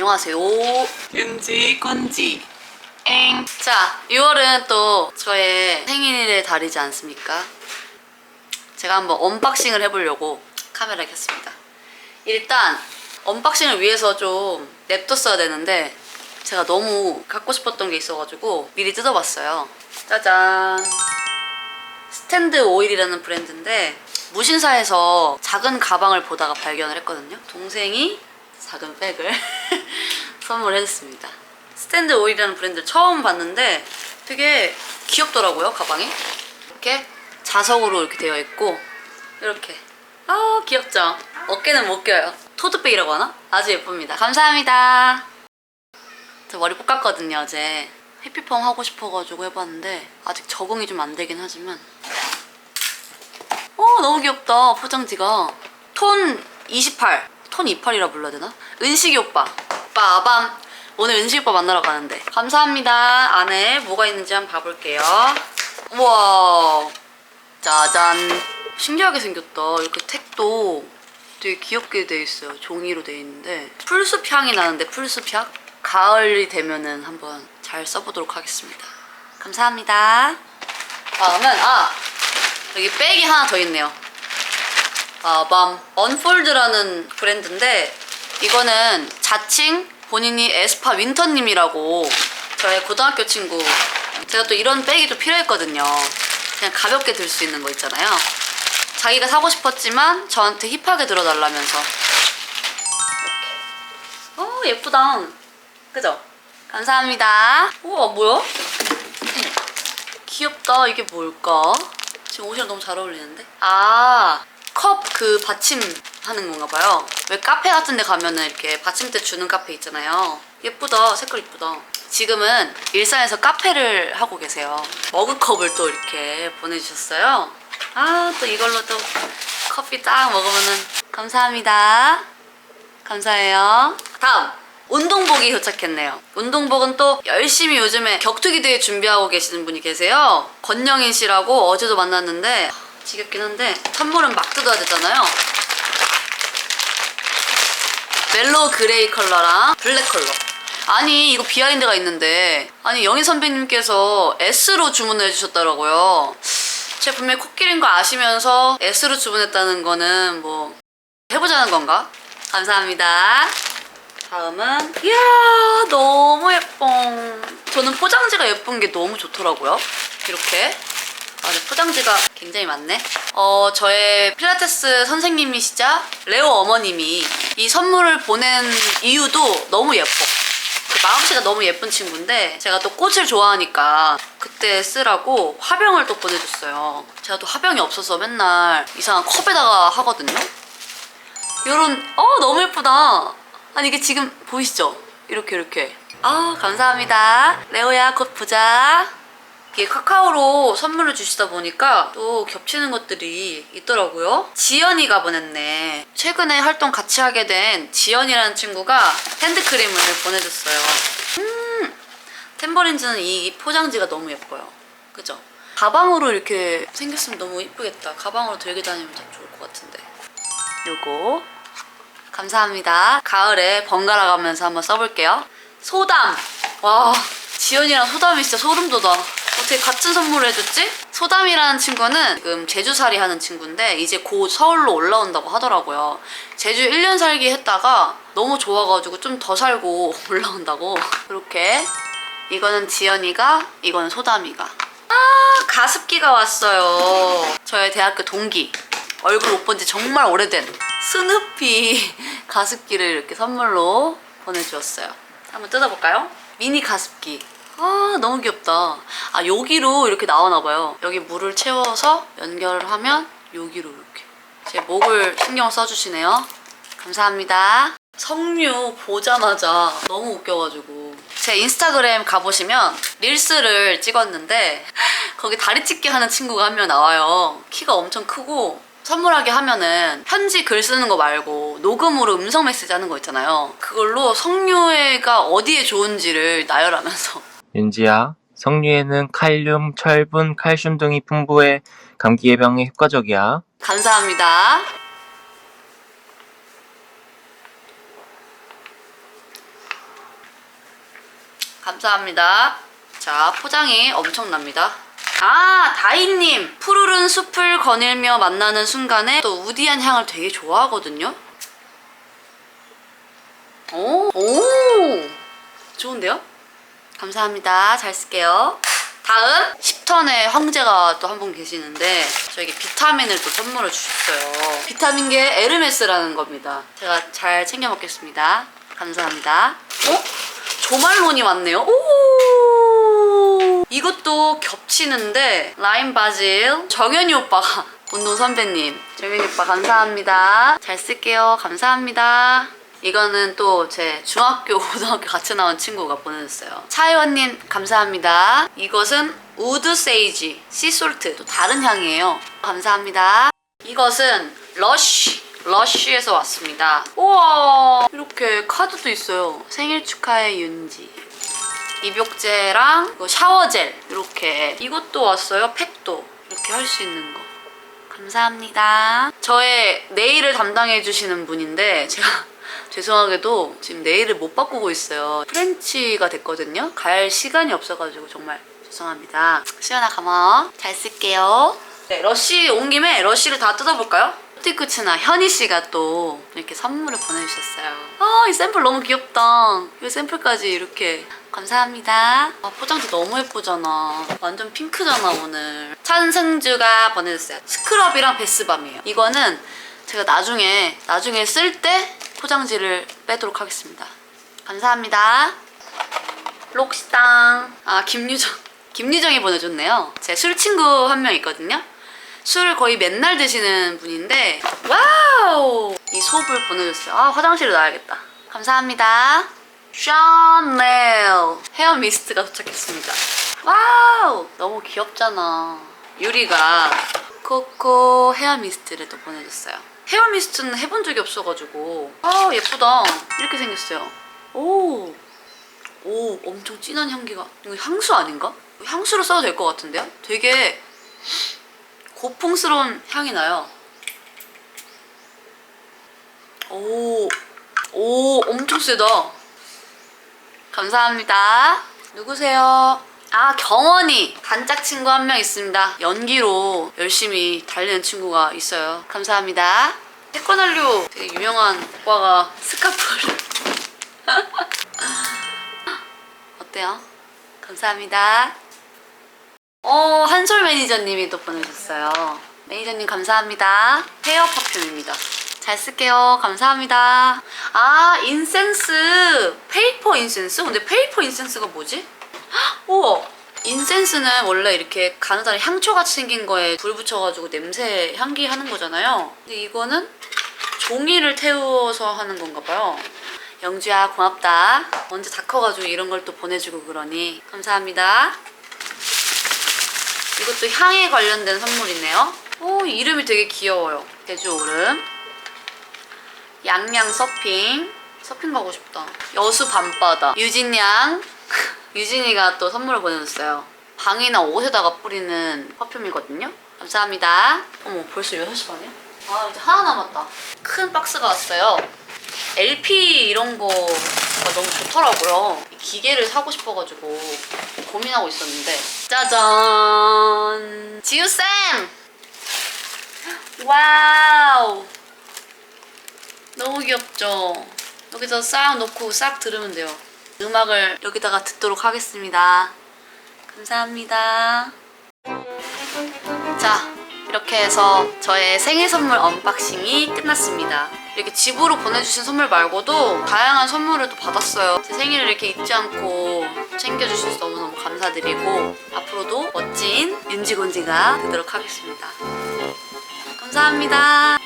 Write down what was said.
안녕하세요. 윤지 꼰지 엥. 자, 6월은 또 저의 생일의 달이지 않습니까? 제가 한번 언박싱을 해보려고 카메라 켰습니다. 일단 언박싱을 위해서 좀 냅뒀어야 되는데 제가 너무 갖고 싶었던 게 있어가지고 미리 뜯어봤어요. 짜잔. 스탠드 오일이라는 브랜드인데 무신사에서 작은 가방을 보다가 발견을 했거든요. 동생이 작은 백을 선물해줬습니다. 스탠드 오일이라는 브랜드를 처음 봤는데 되게 귀엽더라고요 가방이. 이렇게 자석으로 이렇게 되어 있고 이렇게 아 귀엽죠? 어깨는 못 껴요. 토드백이라고 하나? 아주 예쁩니다. 감사합니다. 저 머리 볶았거든요 어제. 해피펌 하고 싶어가지고 해봤는데 아직 적응이 좀 안 되긴 하지만 어 너무 귀엽다 포장지가 톤 28, 톤 28이라 불러야 되나? 은식이 오빠. 빠밤. 오늘 은식이 오빠 만나러 가는데. 감사합니다. 안에 뭐가 있는지 한번 봐볼게요. 우와. 짜잔. 신기하게 생겼다. 이렇게 택도 되게 귀엽게 돼 있어요. 종이로 돼 있는데. 풀숲 향이 나는데 풀숲 향? 가을이 되면은 한번 잘 써보도록 하겠습니다. 감사합니다. 다음은 아 여기 백이 하나 더 있네요. 빠밤. 언폴드라는 브랜드인데 이거는 자칭 본인이 에스파 윈터님이라고 저의 고등학교 친구 제가 또 이런 백이 좀 필요했거든요. 그냥 가볍게 들 수 있는 거 있잖아요. 자기가 사고 싶었지만 저한테 힙하게 들어달라면서. 어 예쁘다. 그죠? 감사합니다. 우와 뭐야? 귀엽다. 이게 뭘까? 지금 옷이랑 너무 잘 어울리는데? 아, 컵 그 받침 하는 건가 봐요. 왜 카페 같은 데 가면은 이렇게 받침대 주는 카페 있잖아요. 예쁘다. 색깔 예쁘다. 지금은 일산에서 카페를 하고 계세요. 머그컵을 또 이렇게 보내주셨어요. 아, 또 이걸로 또 커피 딱 먹으면은 감사합니다. 감사해요. 다음. 운동복이 도착했네요. 운동복은 또 열심히 요즘에 격투기 대회 준비하고 계시는 분이 계세요. 권영인 씨라고 어제도 만났는데 하, 지겹긴 한데 선물은 막 뜯어야 되잖아요. 멜로우 그레이 컬러랑 블랙 컬러. 아니 이거 비하인드가 있는데 아니 영희 선배님께서 S로 주문을 해주셨더라고요. 분명히 코끼리인 거 아시면서 S로 주문했다는 거는 뭐 해보자는 건가? 감사합니다. 다음은 이야 너무 예뻐 저는 포장지가 예쁜 게 너무 좋더라고요 이렇게 아, 네, 포장지가 굉장히 많네. 어 저의 필라테스 선생님이시자 레오 어머님이 이 선물을 보낸 이유도 너무 예뻐. 그 마음씨가 너무 예쁜 친구인데 제가 또 꽃을 좋아하니까 그때 쓰라고 화병을 또 보내줬어요. 제가 또 화병이 없어서 맨날 이상한 컵에다가 하거든요. 요런 어 너무 예쁘다. 아니 이게 지금 보이시죠? 이렇게 이렇게. 아 감사합니다. 레오야 곧 보자 이게 카카오로 선물을 주시다 보니까 또 겹치는 것들이 있더라고요 지연이가 보냈네 최근에 활동 같이 하게 된 지연이라는 친구가 핸드크림을 보내줬어요 음 템버린즈는 이 포장지가 너무 예뻐요 그죠? 가방으로 이렇게 생겼으면 너무 이쁘겠다 가방으로 들고 다니면 참 좋을 것 같은데 요거 감사합니다. 가을에 번갈아 가면서 한번 써볼게요. 소담. 와, 지연이랑 소담이 진짜 소름 돋아. 어떻게 같은 선물을 해줬지? 소담이라는 친구는 지금 제주살이 하는 친구인데 이제 곧 서울로 올라온다고 하더라고요. 제주 1년 살기 했다가 너무 좋아가지고 좀 더 살고 올라온다고. 이렇게. 이거는 지연이가, 이거는 소담이가. 아, 가습기가 왔어요. 저의 대학교 동기. 얼굴 못 본 지 정말 오래된 스누피 가습기를 이렇게 선물로 보내주었어요. 한번 뜯어볼까요? 미니 가습기. 아 너무 귀엽다. 아 여기로 이렇게 나오나봐요. 여기 물을 채워서 연결을 하면 여기로 이렇게. 제 목을 신경 써주시네요. 감사합니다. 석류 보자마자 너무 웃겨가지고 제 인스타그램 가보시면 릴스를 찍었는데 거기 다리 찢기 하는 친구가 한 명 나와요. 키가 엄청 크고 선물하게 하면은 편지 글 쓰는 거 말고 녹음으로 음성 메시지 하는 거 있잖아요. 그걸로 석류애가 어디에 좋은지를 나열하면서 윤지야, 석류에는 칼륨, 철분, 칼슘 등이 풍부해 감기 예방에 효과적이야. 감사합니다. 감사합니다. 자, 포장이 엄청납니다. 아, 다희님. 푸르른 숲을 거닐며 만나는 순간에 또 우디한 향을 되게 좋아하거든요. 오, 오, 좋은데요? 감사합니다. 잘 쓸게요. 다음 10턴의 황제가 또 한 분 계시는데 저에게 비타민을 또 선물을 주셨어요. 비타민계 에르메스라는 겁니다. 제가 잘 챙겨 먹겠습니다. 감사합니다. 어? 조말론이 왔네요. 오! 이것도 겹치는데 라임 바질 정현이 오빠가 운동 선배님 정현이 오빠 감사합니다. 잘 쓸게요. 감사합니다. 이거는 또 제 중학교, 고등학교 같이 나온 친구가 보내줬어요. 차혜원님 감사합니다. 이것은 우드 세이지 씨솔트 또 다른 향이에요. 감사합니다. 이것은 러쉬 러쉬에서 왔습니다. 우와 이렇게 카드도 있어요. 생일 축하해 윤지. 입욕제랑 샤워젤 이렇게 이것도 왔어요. 팩도 이렇게 할 수 있는 거. 감사합니다. 저의 네일을 담당해 주시는 분인데 제가 죄송하게도 지금 네일을 못 바꾸고 있어요. 프렌치가 됐거든요. 갈 시간이 없어가지고 정말 죄송합니다. 시연아 고마워. 잘 쓸게요. 네, 러쉬 온 김에 러쉬를 다 뜯어볼까요? 티쿠츠나 현희 씨가 또 이렇게 선물을 보내주셨어요. 아, 이 샘플 너무 귀엽다. 이 샘플까지 이렇게. 감사합니다. 아, 포장지 너무 예쁘잖아. 완전 핑크잖아, 오늘. 찬승주가 보내줬어요. 스크럽이랑 베스밤이에요. 이거는 제가 나중에, 나중에 쓸 때 포장지를 빼도록 하겠습니다. 감사합니다. 록시땅. 아, 김유정. 김유정이 보내줬네요. 제 술 친구 한 명 있거든요. 술을 거의 맨날 드시는 분인데, 와우! 이 소을 보내줬어요. 아, 화장실에 놔야겠다. 감사합니다. 샤넬 헤어 미스트가 도착했습니다. 와우! 너무 귀엽잖아. 유리가 코코 헤어 미스트를 또 보내줬어요. 헤어 미스트는 해본 적이 없어가지고 아 예쁘다. 이렇게 생겼어요. 오, 오 엄청 진한 향기가 이거 향수 아닌가? 향수로 써도 될 것 같은데요? 되게 고풍스러운 향이 나요. 오, 오 엄청 세다. 감사합니다. 누구세요? 아, 경원이. 단짝 친구 한 명 있습니다. 연기로 열심히 달리는 친구가 있어요. 감사합니다. 태권한류 되게 유명한 오빠가 스카프를. 어때요? 감사합니다. 어, 한솔 매니저님이 또 보내주셨어요. 매니저님 감사합니다. 헤어 퍼퓸입니다. 잘 쓸게요. 감사합니다. 아, 인센스. 페이퍼 인센스? 근데 페이퍼 인센스가 뭐지? 헉, 우와. 인센스는 원래 이렇게 간단한 향초같이 생긴 거에 불 붙여가지고 냄새 향기 하는 거잖아요. 근데 이거는 종이를 태워서 하는 건가 봐요. 영주야 고맙다. 먼저 다 커가지고 이런 걸 또 보내주고 그러니 감사합니다. 이것도 향에 관련된 선물이네요. 오 이름이 되게 귀여워요. 제주 오름. 양양 서핑. 서핑 가고 싶다. 여수 밤바다. 유진양. 유진이가 또 선물을 보내줬어요. 방이나 옷에다가 뿌리는 퍼퓸이거든요. 감사합니다. 어머 벌써 6시 반이야? 아 이제 하나 남았다. 큰 박스가 왔어요. LP 이런 거가 너무 좋더라고요. 이 기계를 사고 싶어가지고 고민하고 있었는데 짜잔 지우쌤 와우 너무 귀엽죠? 여기서 싹 놓고 싹 들으면 돼요. 음악을 여기다가 듣도록 하겠습니다. 감사합니다. 자, 이렇게 해서 저의 생일 선물 언박싱이 끝났습니다. 이렇게 집으로 보내주신 선물 말고도 다양한 선물을 또 받았어요. 제 생일을 이렇게 잊지 않고 챙겨주셔서 너무너무 감사드리고 앞으로도 멋진 윤지곤지가 되도록 하겠습니다. 감사합니다.